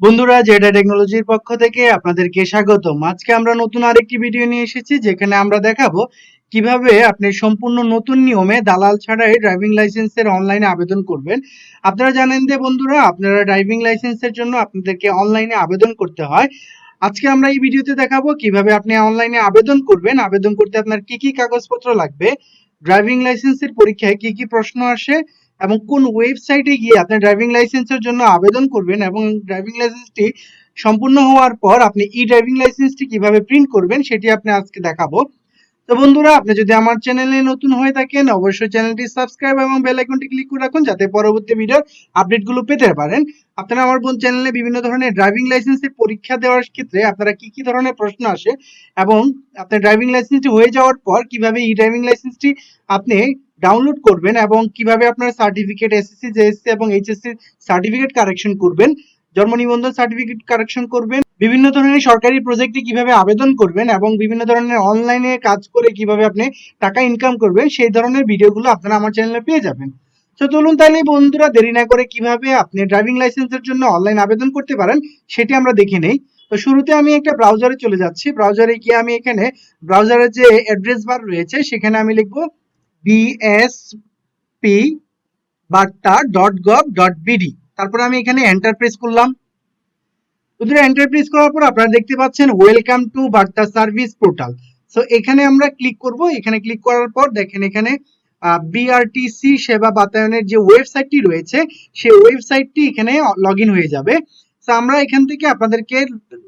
বন্ধুরা, জেডা টেকনোলজির পক্ষ থেকে আপনাদেরকে স্বাগতম। আজকে আমরা নতুন আরেকটি ভিডিও নিয়ে এসেছি, যেখানে আমরা দেখাবো কীভাবে আপনি সম্পূর্ণ নতুন নিয়মে দালাল ছাড়াই ড্রাইভিং লাইসেন্সের অনলাইনে আবেদন করবেন। আপনারা জানেন যে বন্ধুরা, আপনারা ড্রাইভিং লাইসেন্সের জন্য আপনাদেরকে অনলাইনে আবেদন করতে হয়। আজকে আমরা এই ভিডিওতে দেখাবো কীভাবে আপনি অনলাইনে আবেদন করবেন। আবেদন করতে আপনার কি কি কাগজপত্র লাগবে? ড্রাইভিং লাইসেন্সের পরীক্ষায় কি কি প্রশ্ন আসে? এবং কোন ওয়েবসাইটে গিয়ে আপনি ড্রাইভিং লাইসেন্সের জন্য আবেদন করবেন এবং ড্রাইভিং লাইসেন্সটি সম্পূর্ণ হওয়ার পর আপনি ই ড্রাইভিং লাইসেন্সটি কীভাবে প্রিন্ট করবেন সেটি আপনি আজকে দেখাবো। তো বন্ধুরা, আপনি যদি আমার চ্যানেলে নতুন হয়ে থাকেন, অবশ্যই চ্যানেলটি সাবস্ক্রাইব এবং বেল আইকনটি ক্লিক করে রাখুন যাতে পরবর্তী ভিডিওর আপডেটগুলো পেতে পারেন। আপনারা আমার বোন চ্যানেলে বিভিন্ন ধরনের ড্রাইভিং লাইসেন্সের পরীক্ষা দেওয়ার ক্ষেত্রে আপনারা কি কি ধরনের প্রশ্ন আসে এবং আপনার ড্রাইভিং লাইসেন্সটি হয়ে যাওয়ার পর কীভাবে ই ড্রাইভিং লাইসেন্সটি আপনি ডাউনলোড করবেন এবং কীভাবে আপনার সার্টিফিকেট এসএসসি জেএসসি এবং এইচএসসি সার্টিফিকেট কারেকশন করবেন, জন্ম নিবন্ধন সার্টিফিকেট কারেকশন করবেন, বিভিন্ন ধরনের সরকারি প্রজেক্টে কীভাবে আবেদন করবেন এবং বিভিন্ন ধরনের অনলাইনে কাজ করে কীভাবে আপনি টাকা ইনকাম করবেন, সেই ধরনের ভিডিওগুলো আপনারা আমার চ্যানেলে পেয়ে যাবেন। তো চলুন তাহলে বন্ধুরা, দেরি না করে কীভাবে আপনি ড্রাইভিং লাইসেন্সের জন্য অনলাইন আবেদন করতে পারেন, সেটি আমরা দেখে নেই। তো শুরুতে আমি একটা ব্রাউজারে চলে যাচ্ছি। ব্রাউজারে গিয়ে আমি এখানে ব্রাউজারের যে অ্যাড্রেস বার রয়েছে, সেখানে আমি লিখব বিএসপি বার্তা ডট গভ ডট বিডি তারপর আমি এখানে এন্টার করলাম। বন্ধুরা এন্টার করার পর আপনারা দেখতে পাচ্ছেন welcome to BRTA service portal so এখানে আমরা ক্লিক করব। এখানে ক্লিক করার পর দেখেন এখানে বিআরটিসি সেবা বাতায়নের যে ওয়েবসাইটটি রয়েছে, সেই ওয়েবসাইটটি এখানে লগ হয়ে যাবে। তো আমরা এখান থেকে আপনাদেরকে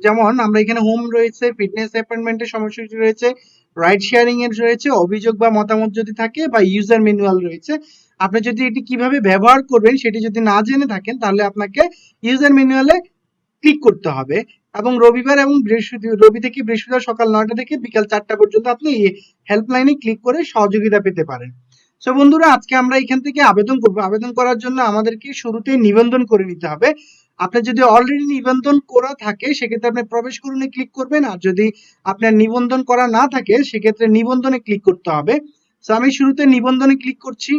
যেমন আমরা এখানে হোম রয়েছে ফিটনেস অ্যাপয়েন্টমেন্টের সময়সূচি রয়েছে রাইড শেয়ারিং এর রয়েছে, অভিযোগ বা মতামত যদি থাকে বা ইউজার ম্যানুয়াল রয়েছে, আপনি যদি এটি কীভাবে ব্যবহার করবেন সেটি যদি না জেনে থাকেন, তাহলে আপনাকে ইউজার ম্যানুয়ালে ক্লিক করতে হবে। এবং রবিবার এবং বৃহস্পতি, রবি থেকে বৃহস্পতিবার সকাল নয়টা থেকে বিকাল চারটা পর্যন্ত আপনি হেল্পলাইনে ক্লিক করে সহযোগিতা পেতে পারেন। সো বন্ধুরা, আজকে আমরা এখান থেকে আবেদন করব। আবেদন করার জন্য আমাদেরকে শুরুতেই নিবন্ধন করে নিতে হবে। আপনার যদি অলরেডি নিবন্ধন করা থাকে, সেক্ষেত্রে আপনি প্রবেশ করুনে ক্লিক করবেন। আর যদি আপনার নিবন্ধন করা না থাকে, সেক্ষেত্রে নিবন্ধনে ক্লিক করতে হবে। আমি শুরুতে নিবন্ধনে ক্লিক করছি।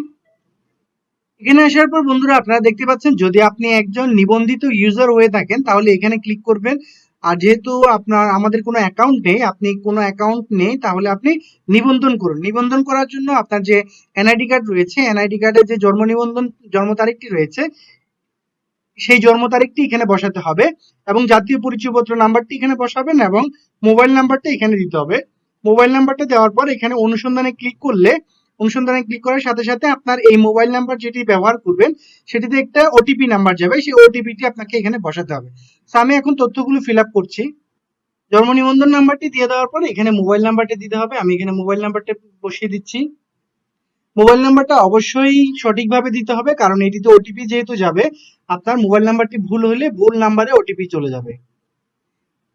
এখানে আসার পর বন্ধুরা, আপনারা দেখতে পাচ্ছেন, যদি আপনি একজন নিবন্ধিত ইউজার হয়ে থাকেন, তাহলে এখানে ক্লিক করবেন। আর যেহেতু আপনার, আমাদের কোনো অ্যাকাউন্ট নেই, আপনি কোনো অ্যাকাউন্ট নেই, তাহলে আপনি নিবন্ধন করুন। নিবন্ধন করার জন্য আপনার যে এনআইডি কার্ড রয়েছে এনআইডি কার্ডের যে জন্ম নিবন্ধন, জন্ম তারিখটি রয়েছে সেই জন্ম তারিখটি এখানে বসাতে হবে এবং জাতীয় পরিচয়পত্র নাম্বারটি এখানে বসাবেন এবং মোবাইল নাম্বারটা এখানে দিতে হবে। মোবাইল নাম্বারটা দেওয়ার পর এখানে অনুসন্ধানে ক্লিক করলে, অনুসন্ধানে ক্লিক করার সাথে সাথে আপনার এই মোবাইল নাম্বার যেটি ব্যবহার করবেন, সেটিতে একটা ওটিপি নাম্বার যাবে। সেই ওটিপিটি আপনাকে এখানে বসাতে হবে। তো আমি এখন তথ্যগুলো ফিল আপ করছি। জন্ম নিবন্ধন নাম্বারটি দিয়ে দেওয়ার পর এখানে মোবাইল নাম্বারটি দিতে হবে। আমি এখানে মোবাইল নাম্বারটা বসিয়ে দিচ্ছি। মোবাইল নাম্বারটা অবশ্যই সঠিকভাবে দিতে হবে, কারণ এটিতে ওটিপি যেহেতু যাবে, আপনার মোবাইল নাম্বারটি ভুল হলে ভুল নাম্বারে ওটিপি চলে যাবে।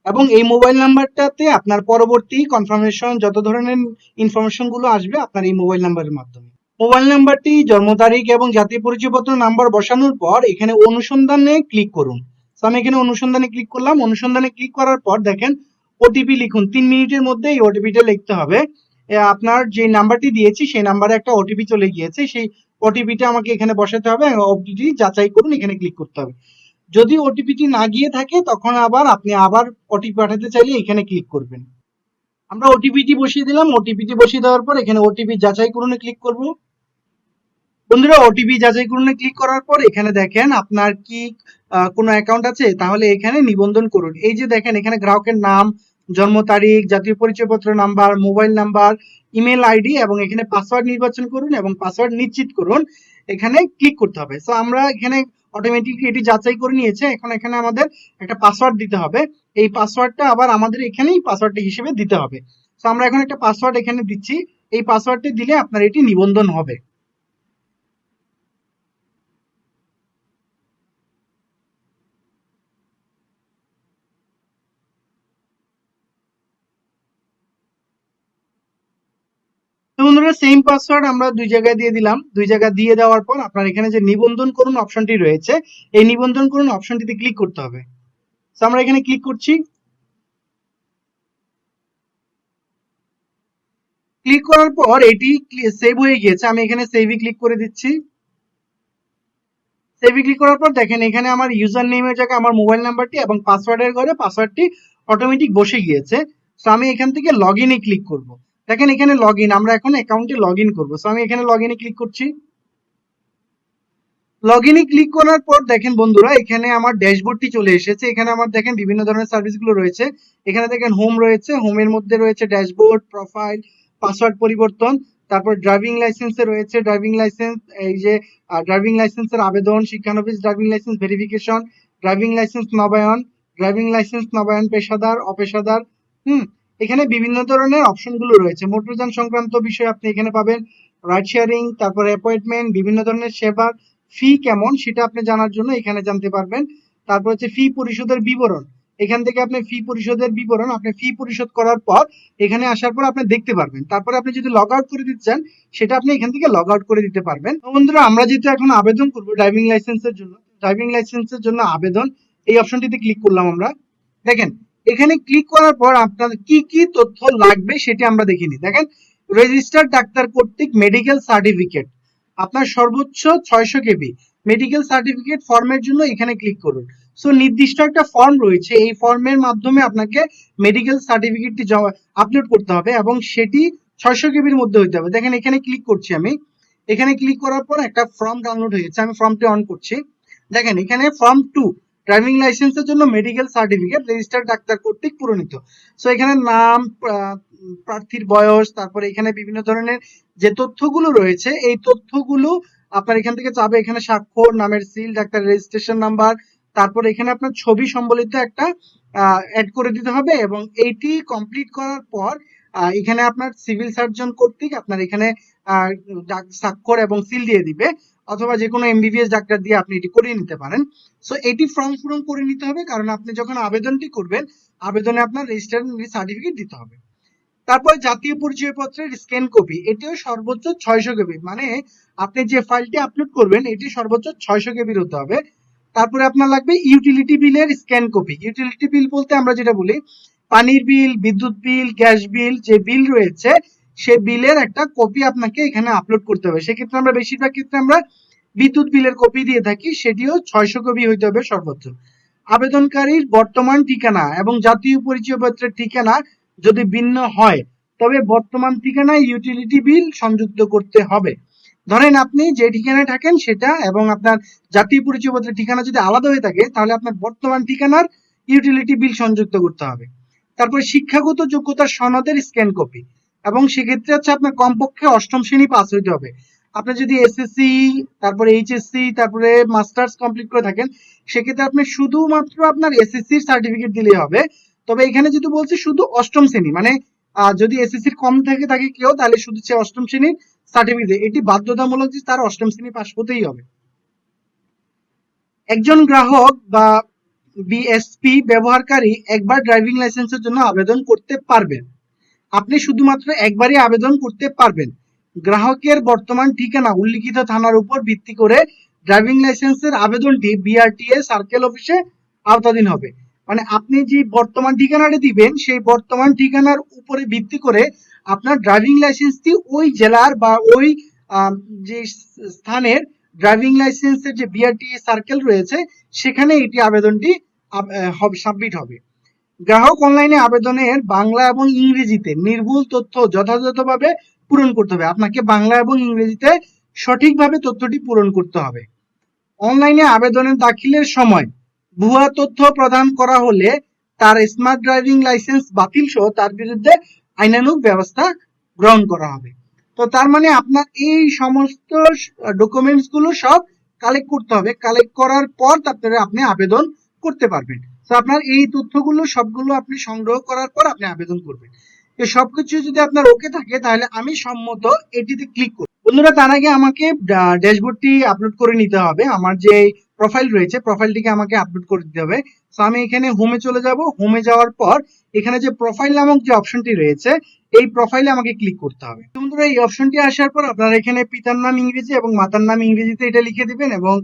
এবং এই মোবাইল নাম্বারটাতে আপনার পরবর্তী কনফার্মেশন যত ধরনের ইনফরমেশনগুলো আসবে, আপনার এই মোবাইল নাম্বারের মাধ্যমে। মোবাইল নাম্বারটি জন্ম তারিখ এবং জাতীয় পরিচয়পত্র নাম্বার বসানোর পর এখানে অনুসন্ধানে ক্লিক করুন। তো আমি এখানে অনুসন্ধানে ক্লিক করলাম। অনুসন্ধানে ক্লিক করার পর দেখেন ওটিপি লিখুন। তিন মিনিটের মধ্যে এই ওটিপিটা লিখতে হবে। আপনার যে নাম্বারটি দিয়েছি, সেই নাম্বারে একটা ওটিপি চলে গিয়েছে। সেই ওটিপিটা আমাকে এখানে বসাতে হবে ওটিপি যাচাই করুন, এখানে ক্লিক করতে হবে। যদি ওটিপিটি না গিয়ে থাকে, তখন আবার আপনি আবার ওটিপি পাঠাতে চাইলে এখানে ক্লিক করবেন। আমরা ওটিপিটি বসিয়ে দিলাম। ওটিপিটি বসিয়ে দেওয়ার পর এখানে ওটিপি যাচাই করুন ক্লিক করব। বন্ধুরা ওটিপি যাচাই করুন ক্লিক করার পর এখানে দেখেন আপনার কি কোনো অ্যাকাউন্ট আছে? তাহলে এখানে নিবন্ধন করুন। এই যে দেখেন, এখানে গ্রাহকের নাম জন্ম তারিখ, জাতীয় পরিচয়পত্র number, mobile number, email ID এবং এখানে পাসওয়ার্ড নির্বাচন করুন এবং পাসওয়ার্ড নিশ্চিত করুন। এখানে ক্লিক করতে হবে। সো আমরা এখানে অটোমেটিকলি এটি যাচাই করে নিয়েছে। এখন এখানে আমাদের একটা পাসওয়ার্ড দিতে হবে। এই পাসওয়ার্ডটা আবার আমাদের এখানেই পাসওয়ার্ডটি হিসেবে দিতে হবে। সো আমরা এখন একটা পাসওয়ার্ড এখানে দিচ্ছি। এই পাসওয়ার্ডটি দিলে আপনার এটি নিবন্ধন হবে। তো বন্ধুরা সেম পাসওয়ার্ড আমরা দুই জায়গায় দিয়ে দিলাম। দুই জায়গায় দিয়ে দেওয়ার পর আপনার এখানে যে নিবন্ধন করুন অপশনটি রয়েছে, এই নিবন্ধন করুন অপশনটিতে ক্লিক করতে হবে। তো আমরা এখানে ক্লিক করছি। ক্লিক করার পর এটি সেভ হয়ে গিয়েছে। আমি এখানে সেভে ক্লিক করে দিচ্ছি। সেভে ক্লিক করার পর দেখেন এখানে আমার ইউজার নেমের জায়গায় আমার মোবাইল নাম্বারটি এবং পাসওয়ার্ডের ঘরে পাসওয়ার্ডটি অটোমেটিক বসে গিয়েছে। সো আমি এখান থেকে লগ ক্লিক করব। দেখেন এখানে লগ ইন আমরা এখন অ্যাকাউন্টে লগ ইন করব। সো আমি এখানে লগ ইনে ক্লিক করছি। লগ ইনে ক্লিক করার পর দেখেন বন্ধুরা, এখানে আমার ড্যাশবোর্ডটি চলে এসেছে। এখানে আমার দেখেন বিভিন্ন ধরনের সার্ভিসগুলো রয়েছে। এখানে দেখেন হোম রয়েছে হোমের মধ্যে রয়েছে ড্যাশবোর্ড প্রোফাইল পাসওয়ার্ড পরিবর্তন, তারপর ড্রাইভিং লাইসেন্সে রয়েছে ড্রাইভিং লাইসেন্স এই যে ড্রাইভিং লাইসেন্সের আবেদন শিক্ষানবিশ driving licence verification driving licence নবায়ন ড্রাইভিং লাইসেন্স নবায়ন পেশাদার, অপেশাদার, হুম এখানে বিভিন্ন ধরনের অপশনগুলো রয়েছে। মোটরযান সংক্রান্ত বিষয় আপনি এখানে পাবেন রাইড শেয়ারিং তারপর অ্যাপয়েন্টমেন্ট বিভিন্ন ধরনের সেবার ফি কেমন সেটা আপনি জানার জন্য এখানে জানতে পারবেন। তারপর হচ্ছে ফি পরিশোধের বিবরণ। এখান থেকে আপনি ফি পরিশোধের বিবরণ, আপনি ফি পরিশোধ করার পর এখানে আসার পর আপনি দেখতে পারবেন। তারপরে আপনি যদি লগ আউট করে দিতে চান, সেটা আপনি এখান থেকে লগ আউট করে দিতে পারবেন। বন্ধুরা, আমরা যেহেতু এখন আবেদন করব ড্রাইভিং লাইসেন্সের জন্য ড্রাইভিং লাইসেন্সের জন্য আবেদন, এই অপশনটিতে ক্লিক করলাম আমরা। দেখেন এখানে ক্লিক করার পর আপনার কি কি তথ্য লাগবে সেটি আমরা দেখিনি দেখেন রেজিস্টার ডাক্তার কর্তৃক মেডিকেল সার্টিফিকেট আপনার সর্বোচ্চ ছয়শো কেবি। মেডিকেল সার্টিফিকেট ফর্মের জন্য এখানে ক্লিক করুন। সো নির্দিষ্ট একটা ফর্ম রয়েছে। এই ফর্মের মাধ্যমে আপনাকে মেডিকেল সার্টিফিকেটটি আপলোড করতে হবে এবং সেটি ছয়শো কেবির মধ্যে হইতে হবে। দেখেন, এখানে ক্লিক করছি আমি। এখানে ক্লিক করার পর একটা ফর্ম ডাউনলোড হয়েছে আমি ফর্মটি অন করছি। দেখেন, এখানে ফর্ম টু ড্রাইভিং লাইসেন্সের জন্য মেডিকেল সার্টিফিকেট রেজিস্টার ডাক্তার কর্তৃক পূরণিত। সো এখানে নাম প্রার্থীর বয়স, তারপরে এখানে বিভিন্ন ধরনের যে তথ্যগুলো রয়েছে, এই তথ্যগুলো আপনার এখান থেকে চাবে এখানে স্বাক্ষর, নামের সিল ডাক্তার রেজিস্ট্রেশন নাম্বার তারপর এখানে আপনার ছবি সম্বলিত একটা অ্যাড করে দিতে হবে এবং এইটি কমপ্লিট করার পর এখানে আপনার সিভিল সার্জন কর্তৃক আপনার এখানে স্বাক্ষর এবং সিল দিয়ে দিবে। অথবা যে কোনো এমবিবিএস ডাক্তার দিয়ে আপনি এটি করিয়ে নিতে পারেন। সো এটি ফর্ম পূরণ করে নিতে হবে, কারণ আপনি যখন আবেদনটি করবেন, আবেদনে আপনার রেজিস্টার সার্টিফিকেট দিতে হবে। তারপর জাতীয় পরিচয়পত্রের স্ক্যান কপি এটিও সর্বোচ্চ ছয়শো কেবি মানে আপনি যে ফাইলটি আপলোড করবেন, এটি সর্বোচ্চ ছয়শো কেবির হতে হবে। তারপরে আপনার লাগবে ইউটিলিটি বিলের স্ক্যান কপি ইউটিলিটি বিল বলতে আমরা যেটা বলি, পানির বিল বিদ্যুৎ বিল গ্যাস বিল যে বিল রয়েছে সে বিলের একটা কপি আপনাকে এখানে আপলোড করতে হবে। সেক্ষেত্রে আমরা বেশিরভাগ ক্ষেত্রে আমরা বিদ্যুৎ বিলের কপি দিয়ে থাকি, সেটিও ছয়শো কপি হইতে হবে সর্বোচ্চ। আবেদনকারীর বর্তমান ঠিকানা এবং জাতীয় পরিচয়পত্রের ঠিকানা যদি ভিন্ন হয়, তবে বর্তমান ঠিকানায় ইউটিলিটি বিল সংযুক্ত করতে হবে। ধরেন আপনি যে ঠিকানায় থাকেন সেটা এবং আপনার জাতীয় পরিচয়পত্রের ঠিকানা যদি আলাদা হয়ে থাকে, তাহলে আপনার বর্তমান ঠিকানার ইউটিলিটি বিল সংযুক্ত করতে হবে। তারপরে শিক্ষাগত যোগ্যতার সনদের স্ক্যান কপি এবং সেক্ষেত্রে হচ্ছে আপনার কমপক্ষে অষ্টম শ্রেণি পাস হইতে হবে। আপনি যদি এসএসসি তারপরে এইচএসসি তারপরে মাস্টার্স কমপ্লিট করে থাকেন, সেক্ষেত্রে আপনি শুধুমাত্র আপনার এসএসসির সার্টিফিকেট দিলেই হবে। তবে এখানে যদি বলছি শুধু অষ্টম শ্রেণি মানে যদি এসএসসির কম থেকে থাকে কেউ, তাহলে শুধু সে অষ্টম শ্রেণির সার্টিফিকেট এটি বাধ্যতামূলক যে তার অষ্টম শ্রেণি পাস হতেই হবে। একজন গ্রাহক বা বিএসপি ব্যবহারকারী একবার ড্রাইভিং লাইসেন্সের জন্য আবেদন করতে পারবেন। আপনি শুধুমাত্র একবারই আবেদন করতে পারবেন। গ্রাহকের বর্তমান ঠিকানা উল্লিখিত থানার উপর ভিত্তি করে ড্রাইভিং লাইসেন্সের আবেদনটি বিআরটিএ সার্কেল অফিসে আওতাধীন হবে। মানে আপনি যে বর্তমান ঠিকানাটা দিবেন, সেই বর্তমান ঠিকানার উপরে ভিত্তি করে আপনার ড্রাইভিং লাইসেন্সটি ওই জেলার বা ওই যে স্থানের ড্রাইভিং লাইসেন্সের যে বিআরটিএ সার্কেল রয়েছে, সেখানে এটি আবেদনটি সাবমিট হবে। গ্রাহক অনলাইনে আবেদনের বাংলা এবং ইংরেজিতে নির্ভুল তথ্য যথাযথভাবে পূরণ করতে হবে। আপনাকে বাংলা এবং ইংরেজিতে সঠিকভাবে তথ্যটি পূরণ করতে হবে। অনলাইনে আবেদনের দাখিলের সময় ভুয়া তথ্য প্রদান করা হলে তার স্মার্ট ড্রাইভিং লাইসেন্স বাতিল সহ তার বিরুদ্ধে আইনানুগ ব্যবস্থা গ্রহণ করা হবে। তো তার মানে আপনার এই সমস্ত ডকুমেন্টসগুলো সব কালেক্ট করতে হবে। কালেক্ট করার পর তারপরে আপনি আবেদন করতে পারবেন। তো আপনার এই তথ্যগুলো, সবগুলো আপনি সংগ্রহ করার পর আপনি আবেদন করবেন। তো সবকিছু যদি আপনার ওকে থাকে, তাহলে আমি সম্মত এটিতে ক্লিক করব। বন্ধুরা, তার আগে আমাকে ড্যাশবোর্ডটি আপলোড করে নিতে হবে। আমার যে প্রোফাইল রয়েছে প্রোফাইলটিকে আমাকে আপলোড করে দিতে হবে। তো আমি এখানে হোমে চলে যাব। হোমে যাওয়ার পর, এখানে যে প্রোফাইল নামক যে অপশনটি রয়েছে, এই প্রোফাইলে আমাকে ক্লিক করতে হবে। বন্ধুরা, এই অপশনটি আসার পর আপনারা এখানে পিতার নাম ইংরেজি এবং মাতার নাম ইংরেজিতে এটা লিখে দিবেন এবং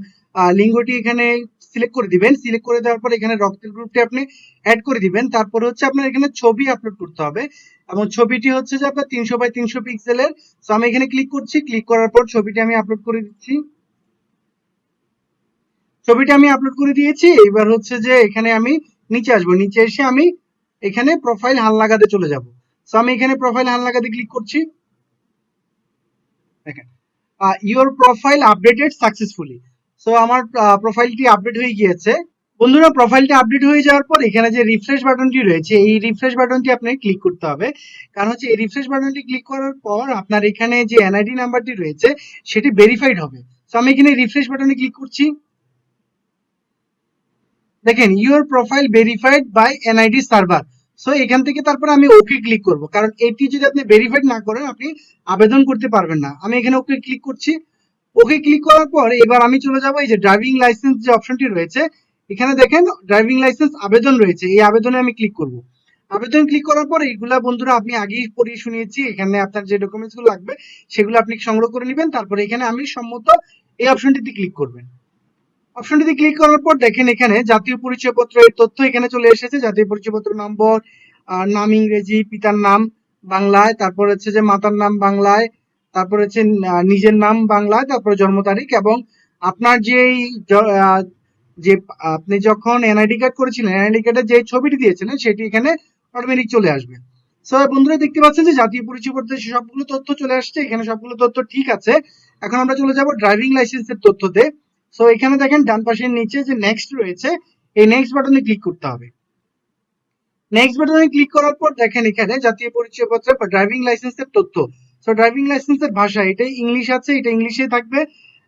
লিঙ্গটি এখানে সিলেক্ট করে দিবেন। সিলেক্ট করে দেওয়ার পর এখানে রক্তের গ্রুপটি আপনি অ্যাড করে দিবেন। তারপর হচ্ছে আপনার এখানে ছবি আপলোড করতে হবে। এবং ছবিটি হচ্ছে যে আপনার তিনশো বাই তিনশো পিক্সেলের তো আমি এখানে ক্লিক করছি। ক্লিক করার পর ছবিটি আমি আপলোড করে দিচ্ছি। ছবিটা আমি আপলোড করে দিয়েছি। এবার হচ্ছে যে এখানে আমি নিচে আসব। নিচে এসে আমি এখানে প্রোফাইল হালনাগাদে চলে যাব। সো আমি এখানে প্রোফাইল হালনাগাদে ক্লিক করছি। দেখেন। Your profile updated successfully so আমার প্রোফাইলটি আপডেট হয়ে গিয়েছে। বন্ধুরা প্রোফাইলটা আপডেট হয়ে যাওয়ার পর এখানে যে রিফ্রেশ বাটনটি রয়েছে, এই রিফ্রেশ বাটনটি আপনাকে ক্লিক করতে হবে। কারণ হচ্ছে, এই রিফ্রেশ বাটনটি ক্লিক করার পর আপনার এখানে যে এনআইডি নাম্বারটি রয়েছে, সেটি ভেরিফাইড হবে। সো আমি এখানে রিফ্রেশ বাটনে ক্লিক করছি। দেখেন your profile verified by NID server so এখান থেকে তারপর আমি ওকে ক্লিক করব। কারণ এটি যদি আপনি ভেরিফাইড না করেন, আপনি আবেদন করতে পারবেন না। আমি এখানে ওকে ক্লিক করছি। ওকে ক্লিক করার পর এবার আমি চলে যাব এই যে ড্রাইভিং লাইসেন্স যে অপশনটি রয়েছে, এখানে দেখেন ড্রাইভিং লাইসেন্স আবেদন রয়েছে, এই আবেদনে আমি ক্লিক করব। আবেদন ক্লিক করার পর এইগুলা বন্ধুরা আপনি আগেই পড়িয়ে শুনিয়েছি, এখানে আপনার যে ডকুমেন্টসগুলো লাগবে, সেগুলো আপনি সংগ্রহ করে নেবেন, তারপরে এখানে আমি সম্মত এই অপশনটিতে ক্লিক করবেন। অপশনটিতে ক্লিক করার পর দেখেন এখানে জাতীয় পরিচয়পত্রের তথ্য এখানে চলে এসেছে, জাতীয় পরিচয়পত্র নম্বর নাম ইংরেজি, পিতার নাম বাংলায়, তারপর হচ্ছে যে মাতার নাম বাংলায় তারপর হচ্ছে নিজের নাম বাংলা, তারপর জন্ম তারিখ এবং আপনার যেই যে আপনি যখন এনআইডি কার্ড করেছিলেন এনআইডি কার্ডের যে ছবিটি দিয়েছিলেন, সেটি এখানে অটোমেটিক চলে আসবে। সো বন্ধুরা, দেখতে পাচ্ছেন যে জাতীয় পরিচয়পত্রের সবগুলো তথ্য চলে আসছে। এখানে সবগুলো তথ্য ঠিক আছে। এখন আমরা চলে যাব ড্রাইভিং লাইসেন্সের তথ্যতে। সো এখানে দেখেন, ডান পাশের নিচে যে নেক্সট রয়েছে, এই নেক্সট বাটনে ক্লিক করতে হবে। নেক্সট বাটনে ক্লিক করার পর দেখেন এখানে জাতীয় পরিচয়পত্র ড্রাইভিং লাইসেন্সের তথ্য। সো ড্রাইভিং লাইসেন্সের ভাষা এটা ইংলিশ আছে, এটা ইংলিশে থাকবে।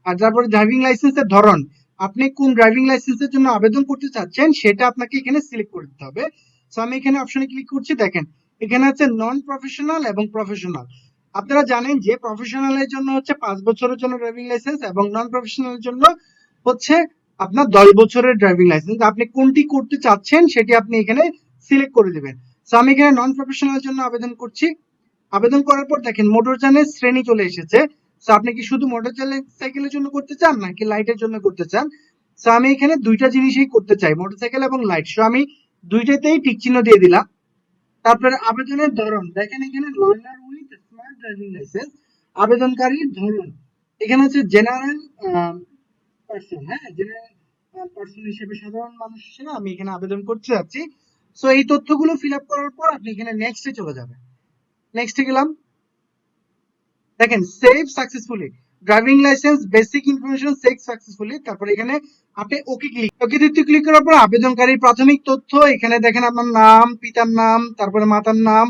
আর তারপরে ড্রাইভিং লাইসেন্সের ধরন, আপনি কোন ড্রাইভিং লাইসেন্সের জন্য আবেদন করতে চাচ্ছেন, সেটা আপনাকে এখানে সিলেক্ট করে দিতে হবে। সো আমি এখানে অপশনে ক্লিক করছি, দেখেন, এখানে আছে নন প্রফেশনাল এবং প্রফেশনাল আপনারা জানেন যে প্রফেশনালের জন্য হচ্ছে পাঁচ বছরের জন্য ড্রাইভিং লাইসেন্স এবং নন প্রফেশনালের জন্য হচ্ছে আপনার দশ বছরের ড্রাইভিং লাইসেন্স আপনি কোনটি করতে চাচ্ছেন, সেটি আপনি এখানে সিলেক্ট করে দিবেন। সো আমি এখানে নন প্রফেশনাল জন্য আবেদন করছি। আবেদন করার পর দেখেন মোটরযানের শ্রেণি চলে এসেছে। সো আপনি কি শুধু মোটর সাইকেলের জন্য করতে চান, নাকি লাইটের জন্য করতে চান? সো আমি এখানে দুইটা জিনিসই করতে চাই মোটরসাইকেল এবং লাইট সো আমি দুইটাতেই টিক চিহ্ন দিয়ে দিলাম। তারপরে আবেদনের ধরন, দেখেন এখানে learner with smart driving licence আবেদনকারীর ধরন। এখানে হচ্ছে জেনারেল পার্সন হ্যাঁ? জেনারেল পার্সন হিসেবে সাধারণ মানুষ হিসেবে আমি এখানে আবেদন করতে যাচ্ছি। সো এই তথ্যগুলো ফিল আপ করার পর আপনি এখানে নেক্সটে চলে যাবেন। নেক্সটে গেলাম। দেখেন save successfully driving licence basic information save successfully তারপর এখানে আপনি ওকে ক্লিক ওকে দিতে ক্লিক করার পর আবেদনকারীর প্রাথমিক তথ্য, এখানে দেখেন আপনার নাম, পিতার নাম, তারপরে মাতার নাম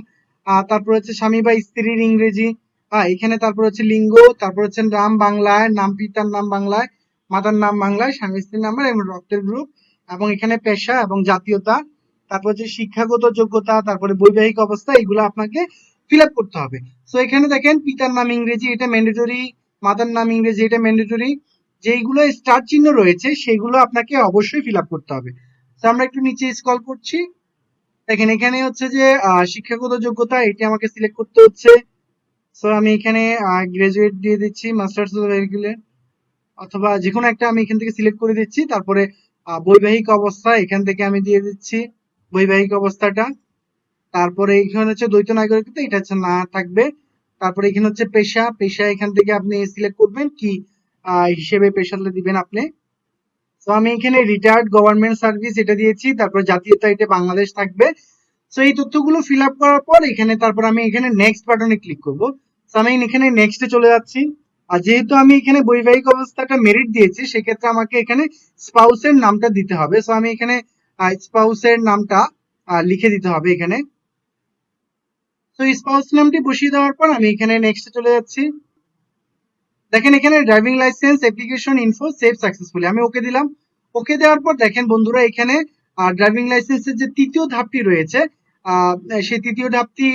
তারপর হচ্ছে স্বামী বা স্ত্রীর ইংরেজি হ্যাঁ এখানে তারপর হচ্ছে লিঙ্গ, তারপর হচ্ছে নাম বাংলায়, নাম পিতার নাম বাংলায়, মাতার নাম বাংলায়, স্বামী স্ত্রীর নাম্বার এবং রক্তের গ্রুপ এবং এখানে পেশা এবং জাতীয়তা, তারপর হচ্ছে শিক্ষাগত যোগ্যতা, তারপরে বৈবাহিক অবস্থা, এগুলো আপনাকে ফিল আপ করতে হবে। সো এখানে দেখেন পিতার নাম ইংরেজি, এটা ম্যান্ডেটরি মাতার নাম ইংরেজি, এটা ম্যান্ডেটরি যেইগুলো স্টার চিহ্ন রয়েছে, সেগুলো আপনাকে অবশ্যই ফিল আপ করতে হবে। তো আমরা একটু নিচে স্ক্রল করছি। দেখেন, এখানে হচ্ছে যে শিক্ষাগত যোগ্যতা, এটি আমাকে সিলেক্ট করতে হচ্ছে। সো আমি এখানে গ্রাজুয়েট দিয়ে দিচ্ছি মাস্টার্স অথবা যে কোনো একটা আমি এখান থেকে সিলেক্ট করে দিচ্ছি, তারপরে বৈবাহিক অবস্থা, এখান থেকে আমি দিয়ে দিচ্ছি বৈবাহিক অবস্থাটা। তারপরে এখানে হচ্ছে দ্বৈত নাগরিকত্ব এটা হচ্ছে না থাকবে। তারপরে এখানে হচ্ছে পেশা পেশা এখান থেকে আপনি সিলেক্ট করবেন কি হিসেবে পেশাটা দিবেন আপনি। তো আমি এখানে রিটায়ার্ড গভর্নমেন্ট সার্ভিস এটা দিয়েছি, তারপর জাতীয়তা এটা বাংলাদেশ থাকবে। তো এই তথ্যগুলো ফিল আপ করার পর এখানে, তারপর আমি এখানে নেক্সট বাটনে ক্লিক করব। তো আমি এখানে নেক্সটে চলে যাচ্ছি। আর যেহেতু আমি এখানে বৈবাহিক অবস্থাটা মেরিট দিয়েছি, সেক্ষেত্রে আমাকে এখানে স্পাউসের নামটা দিতে হবে। সো আমি এখানে স্পাউসের নামটা লিখে দিতে হবে এখানে। তো স্পাউস নামটি বসিয়ে দেওয়ার পর আমি এখানে নেক্সটে চলে যাচ্ছি। দেখেন এখানে driving licence application info save successfully আমি ওকে দিলাম। ওকে দেওয়ার পর দেখেন বন্ধুরা এখানে ড্রাইভিং লাইসেন্সের যে তৃতীয় ধাপটি রয়েছে সেই তৃতীয় ধাপটি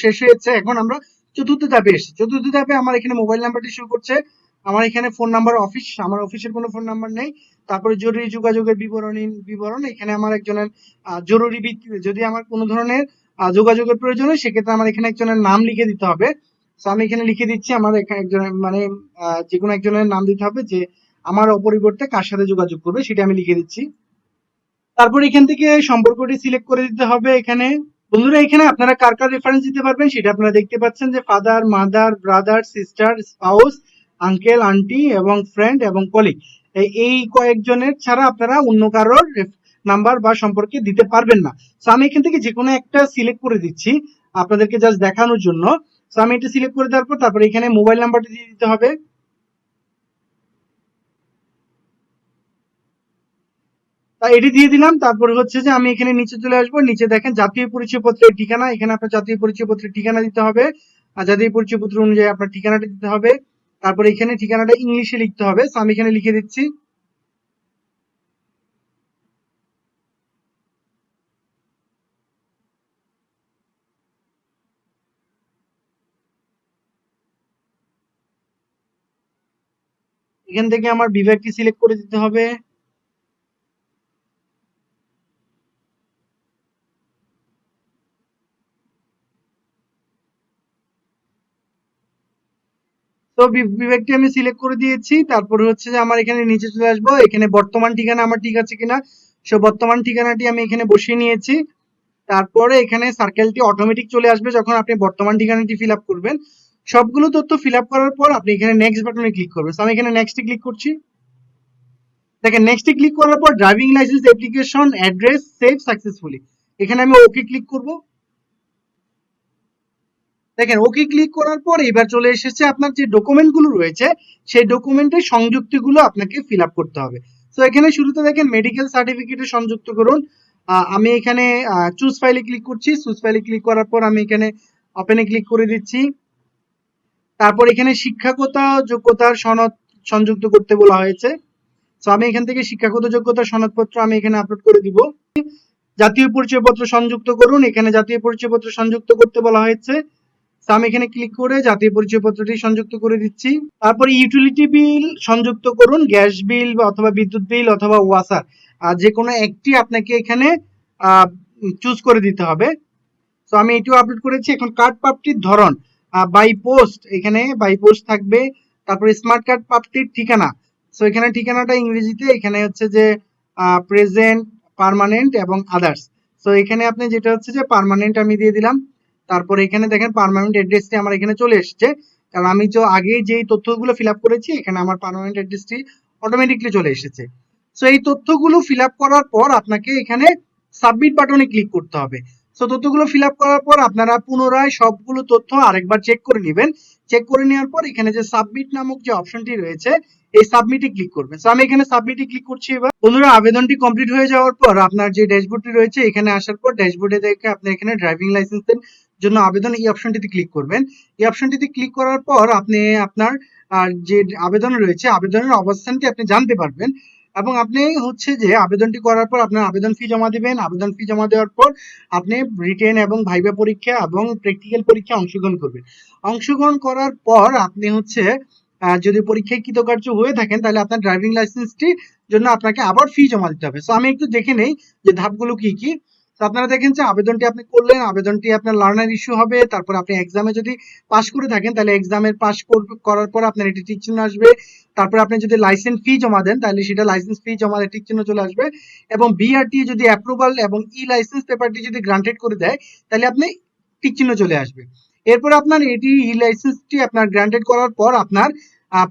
শেষ হয়েছে। এখন আমরা চতুর্থ ধাপে এসেছি। চতুর্থ ধাপে আমার এখানে মোবাইল নাম্বারটি শুরু করছে। আমার এখানে ফোন নাম্বার অফিস আমার অফিসের কোনো ফোন নাম্বার নেই। তারপরে জরুরি যোগাযোগের বিবরণী, বিবরণ। এখানে আমার একজনের জরুরি যদি আমার কোনো ধরনের যোগাযোগের প্রয়োজন হয়, সেক্ষেত্রে আমার এখানে একজনের নাম লিখে দিতে হবে। তো আমি এখানে লিখে দিচ্ছি, আমার এখানে একজনের মানে যে কোনো একজনের নাম দিতে হবে যে আমার অপরিবর্তে কার সাথে যোগাযোগ করবে, সেটা আমি লিখে দিচ্ছি। তারপর এখান থেকে সম্পর্কটি সিলেক্ট করে দিতে হবে এখানে। বন্ধুরা, এখানে আপনারা কার কার রেফারেন্স দিতে পারবেন, সেটা আপনারা দেখতে পাচ্ছেন যে father mother brother sister spouse uncle aunty এবং ফ্রেন্ড এবং কলিগ এই কয়েকজনের ছাড়া আপনারা অন্য কারোর নাম্বার বা সম্পর্কে দিতে পারবেন না। তো আমি এখান থেকে যে কোনো একটা সিলেক্ট করে দিচ্ছি আপনাদেরকে জাস্ট দেখানোর জন্য। তো আমি এটা সিলেক্ট করে দেওয়ার পর তারপরে এখানে মোবাইল নাম্বারটা দিয়ে দিতে হবে। এটি দিয়ে দিলাম, তারপরে হচ্ছে যে আমি এখানে নিচে চলে আসব। নিচে দেখেন জাতীয় পরিচয়পত্রের ঠিকানা, এখানে আপনার জাতীয় পরিচয়পত্রের ঠিকানা দিতে হবে। আর জাতীয় পরিচয়পত্র অনুযায়ী আপনার ঠিকানাটা দিতে হবে। তারপরে এখানে ঠিকানাটা ইংলিশে লিখতে হবে। তো আমি এখানে লিখে দিচ্ছি। এখান থেকে আমার বিভাগটি সিলেক্ট করে দিতে হবে। তো বিভাগটি আমি সিলেক্ট করে দিয়েছি। তারপরে হচ্ছে যে আমার এখানে নিচে চলে আসব। এখানে বর্তমান ঠিকানা আমার ঠিক আছে কিনা? সো বর্তমান ঠিকানাটি আমি এখানে বসিয়ে নিয়েছি। তারপরে এখানে সার্কেলটি অটোমেটিক চলে আসবে যখন আপনি বর্তমান ঠিকানাটি ফিল আপ করবেন। সবগুলো তথ্য ফিল আপ করার পর আপনি এখানে নেক্সট বাটনে ক্লিক করবেন। আমি এখানে নেক্সটে ক্লিক করছি। দেখেন নেক্সটে ক্লিক করার পর driving licence application address save successfully এখানে আমি ওকে ক্লিক করব। দেখেন ওকে ক্লিক করার পর এবার চলে এসেছে আপনার যে ডকুমেন্টগুলো রয়েছে, সেই ডকুমেন্টের সংযুক্তিগুলো আপনাকে ফিল আপ করতে হবে। তো এখানে শুরুতে দেখেন মেডিকেল সার্টিফিকেটে সংযুক্ত করুন। আমি এখানে চুজ ফাইলে ক্লিক করছি। চুজ ফাইলে ক্লিক করার পর আমি এখানে ওপেনে ক্লিক করে দিচ্ছি। তারপর এখানে শিক্ষাগত যোগ্যতার সনদ সংযুক্ত করতে বলা হয়েছে। তো আমি এখান থেকে শিক্ষাগত যোগ্যতার সনদপত্র আমি এখানে আপলোড করে দিব। জাতীয় পরিচয়পত্র সংযুক্ত করুন। এখানে জাতীয় পরিচয়পত্র সংযুক্ত করতে বলা হয়েছে। আমি এখানে ক্লিক করে জাতীয় পরিচয়পত্রটি সংযুক্ত করে দিচ্ছি। তারপর ইউটিলিটি বিল সংযুক্ত করুন। গ্যাস বিল অথবা বিদ্যুৎ বিল অথবা ওয়াসার আর যে কোনো একটি আপনাকে এখানে চুজ করে দিতে হবে। তো আমি এটিও আপলোড করেছি। এখন কার্ড প্রাপ্তির ধরন। বাই পোস্ট এখানে বাই পোস্ট থাকবে। তারপর স্মার্ট কার্ড প্রাপ্তির ঠিকানা। সো এখানে ঠিকানাটা ইংরেজিতে, এখানে হচ্ছে যে প্রেজেন্ট পার্মানেন্ট এবং আদার্স সো এখানে আপনি যেটা হচ্ছে যে পার্মানেন্ট আমি দিয়ে দিলাম। তারপর এখানে দেখেন পার্মানেন্ট অ্যাড্রেসটি আমার এখানে চলে এসেছে। কারণ আমি তো আগে যেই তথ্যগুলো ফিল আপ করেছি, এখানে আমার পার্মানেন্ট অ্যাড্রেসটি অটোমেটিকলি চলে এসেছে। সো এই তথ্যগুলো ফিল আপ করার পর আপনাকে এখানে সাবমিট বাটনে ক্লিক করতে হবে। সো তথ্যগুলো ফিল করার পর আপনারা পুনরায় সবগুলো তথ্য আরেকবার চেক করে নেবেন। চেক করে নেওয়ার পর এখানে যে সাবমিট নামক যে অপশনটি রয়েছে, এই সাবমিটে ক্লিক করবেন। সো আমি এখানে সাবমিটে ক্লিক করছি এবার। বন্ধুরা, আবেদনটি কমপ্লিট হয়ে যাওয়ার পর আপনার যে ড্যাশবোর্ডটি রয়েছে, এখানে আসার পর ড্যাশবোর্ডে দেখে আপনি এখানে ড্রাইভিং লাইসেন্সের জন্য আবেদন এই অপশনটিতে ক্লিক করবেন। এই অপশনটিতে ক্লিক করার পর আপনি আপনার যে আবেদন রয়েছে, আবেদনের অবস্থানটি আপনি জানতে পারবেন। এবং আপনি হচ্ছে যে আবেদনটি করার পর আপনার আবেদন ফি জমা দিবেন। আবেদন ফি জমা দেওয়ার পর আপনি রিটেন এবং ভাইবা পরীক্ষা এবং প্র্যাকটিক্যাল পরীক্ষা অংশগ্রহণ করবেন। অংশগ্রহণ করার পর আপনি হচ্ছে যদি পরীক্ষায় কৃতকার্য হয়ে থাকেন, তাহলে আপনার ড্রাইভিং লাইসেন্সটির জন্য আপনাকে আবার ফি জমা দিতে হবে। সো আমি একটু দেখে নেই যে ধাপগুলো কি কি। আপনারা দেখেন যে আবেদনটি আপনি করলেন, আবেদনটি আপনার লার্নার ইস্যু হবে, তারপর আপনি এক্সামে যদি পাশ করে থাকেন, তাহলে এক্সামের পাশ করার পর আপনার এটি টিক আসবে। তারপর আপনি যদি লাইসেন্স ফি জমা দেন, তাহলে সেটা লাইসেন্স ফি জমা টিক চিহ্ন চলে আসবে। এবং বিআরটি যদি অ্যাপ্রুভাল এবং ই লাইসেন্স পেপারটি যদি গ্রান্টেড করে দেয়, তাহলে আপনি টিক চিহ্ন চলে আসবে। এরপর আপনার এটি ই লাইসেন্সটি আপনার গ্রান্টেড করার পর আপনার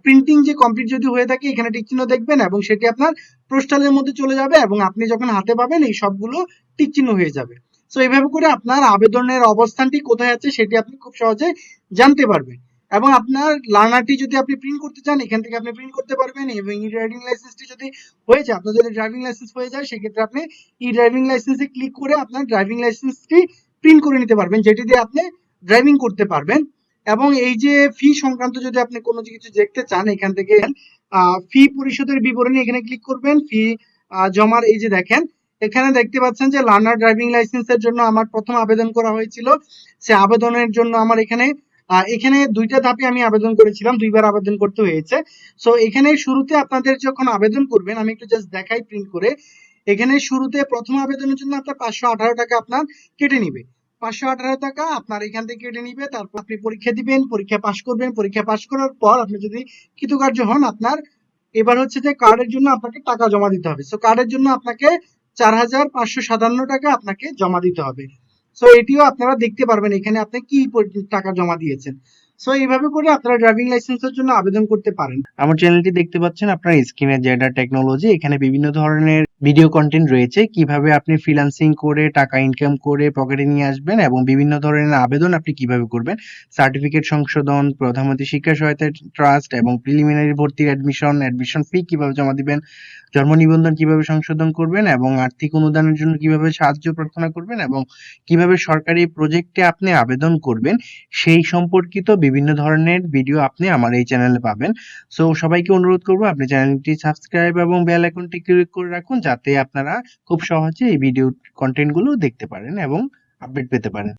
প্রিন্টিং যে কমপ্লিট যদি হয়ে থাকে, এখানে টিক চিহ্ন দেখবেন এবং সেটি আপনার পোস্টালের মধ্যে চলে যাবে এবং আপনি যখন হাতে পাবেন, এই সবগুলো টিক চিহ্ন হয়ে যাবে। সো এইভাবে করে আপনার আবেদনের অবস্থানটি কোথায় আছে, সেটি আপনি খুব সহজে জানতে পারবেন। এবং আপনার লার্নারটি যদি আপনি প্রিন্ট করতে চান, এখান থেকে আপনি প্রিন্ট করতে পারবেন এবং ই ড্রাইভিং লাইসেন্সটি যদি হয়ে যায়, আপনার যদি ড্রাইভিং লাইসেন্স হয়ে যায়, সেক্ষেত্রে আপনি ই ড্রাইভিং লাইসেন্সে ক্লিক করে আপনার ড্রাইভিং লাইসেন্সটি প্রিন্ট করে নিতে পারবেন, যেটি দিয়ে আপনি ড্রাইভিং করতে পারবেন। এবং এই যে ফি সংক্রান্ত যদি আপনি কোনো কিছু দেখতে চান, এখান থেকে ফি পরিশোধের বিবরণী এখানে ক্লিক করবেন। ফি জমার এই যে দেখেন, এখানে দেখতে পাচ্ছেন যে লার্নার ড্রাইভিং লাইসেন্সের জন্য আমার প্রথম আবেদন করা হয়েছিল। সে আবেদনের জন্য আমার এখানে এখানে দুইটা ধাপে আমি আবেদন করেছিলাম, দুইবার আবেদন করতে হয়েছে। সো এখানে শুরুতে আপনাদের যখন আবেদন করবেন, আমি একটু জাস্ট দেখাই প্রিন্ট করে। এখানে শুরুতে প্রথম আবেদনের জন্য আপনার পাঁচশো আঠারো টাকা আপনার কেটে নিবে। পাঁচশো আঠারো টাকা আপনার এখান থেকে কেটে নিবে, তারপর আপনি পরীক্ষা দিবেন, পরীক্ষা পাশ করবেন, পরীক্ষা পাশ করার পর আপনি যদি কৃতকার্য হন, আপনার এবার হচ্ছে যে কার্ডের জন্য আপনাকে টাকা জমা দিতে হবে। সো কার্ডের জন্য আপনাকে চার হাজার পাঁচশো সাতান্ন টাকা আপনাকে জমা দিতে হবে। সো এটিও আপনারা দেখতে পারবেন, এখানে আপনি কি টাকা জমা দিয়েছেন। সো এইভাবে করে আপনারা ড্রাইভিং লাইসেন্সের জন্য আবেদন করতে পারেন। আমার চ্যানেলটি দেখতে পাচ্ছেন, আপনার স্ক্রিনে জেডার টেকনোলজি এখানে বিভিন্ন ধরনের ভিডিও কন্টেন্ট রয়েছে, কীভাবে আপনি ফ্রিল্যান্সিং করে টাকা ইনকাম করে পকেটে নিয়ে আসবেন এবং বিভিন্ন ধরনের আবেদন আপনি কীভাবে করবেন। সার্টিফিকেট সংশোধন, প্রধানমন্ত্রী শিক্ষা সহায়তা ট্রাস্ট এবং প্রিলিমিনারি ভর্তির অ্যাডমিশন অ্যাডমিশন ফি কীভাবে জমা দিবেন, জন্ম নিবন্ধন কীভাবে সংশোধন করবেন এবং আর্থিক অনুদানের জন্য কীভাবে সাহায্য প্রার্থনা করবেন এবং কীভাবে সরকারি প্রজেক্টে আপনি আবেদন করবেন, সেই সম্পর্কিত বিভিন্ন ধরনের ভিডিও আপনি আমার এই চ্যানেলে পাবেন। সো সবাইকে অনুরোধ করব, আপনি চ্যানেলটি সাবস্ক্রাইব এবং বেল আইকনটি ক্লিক করে রাখুন যাতে আপনারা খুব সহজে এই ভিডিও কন্টেন্টগুলো দেখতে পারেন এবং আপডেট পেতে পারেন।